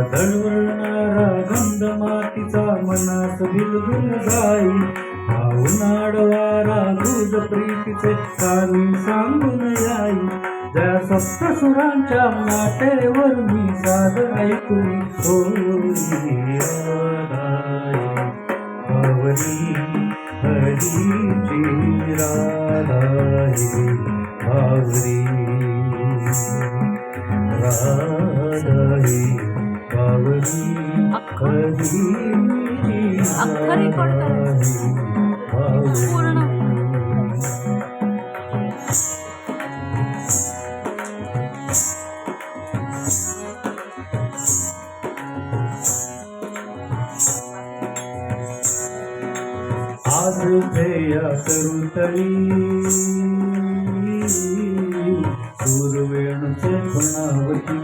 दळवळणारा गंध मातीचा मनास बिलबिल जाई. उन्हाळवारा दूध प्रीतीचे कारण सांगून याई. त्या सप्तसुरांच्या नाटेवर मी साध ऐकून होई हरीची राधा भावरी राधाई आवरी कधी अख्खं record करायचं. पूर्ण. आज सूरवेणूचे फणावती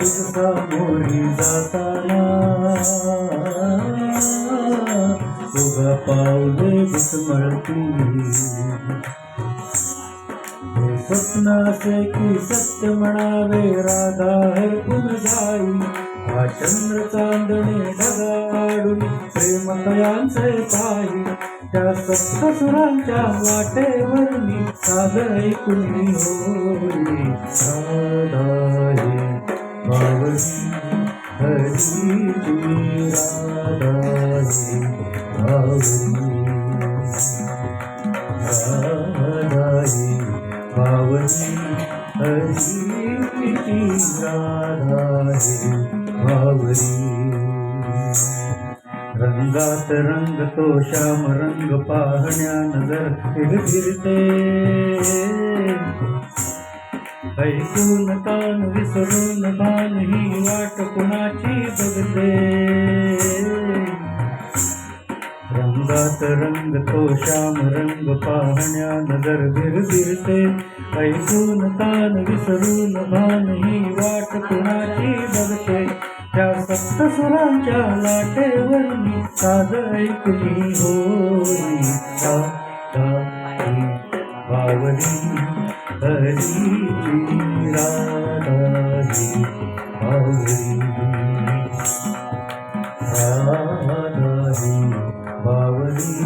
तुझा मोरी जाताना उभा पावले घुटमळती स्वप्नाचे की सत्य म्हणावे राधा हरपून जाई हा चंद्र चांदणे ढगाडून प्रेम तयांचे पाही. त्या सप्तसुरांच्या वाटेवर मी साध ऐकून होई. राधाई बावली हरी राधाई बावली राधाई रंगात रंग तो श्याम रंग पाहण्या नजर फिरते ऐकून कान विसरून कान ही वाट कुणाची बघते. रंग तो श्याम रंग पाहण्या नजर भिरभिरते ऐकून तान विसरून भान ही वाट कुणाची बघते. त्या सप्तसुरांच्या लाटेवर मी साध ऐकली होई. बावली हरी राधा बावली.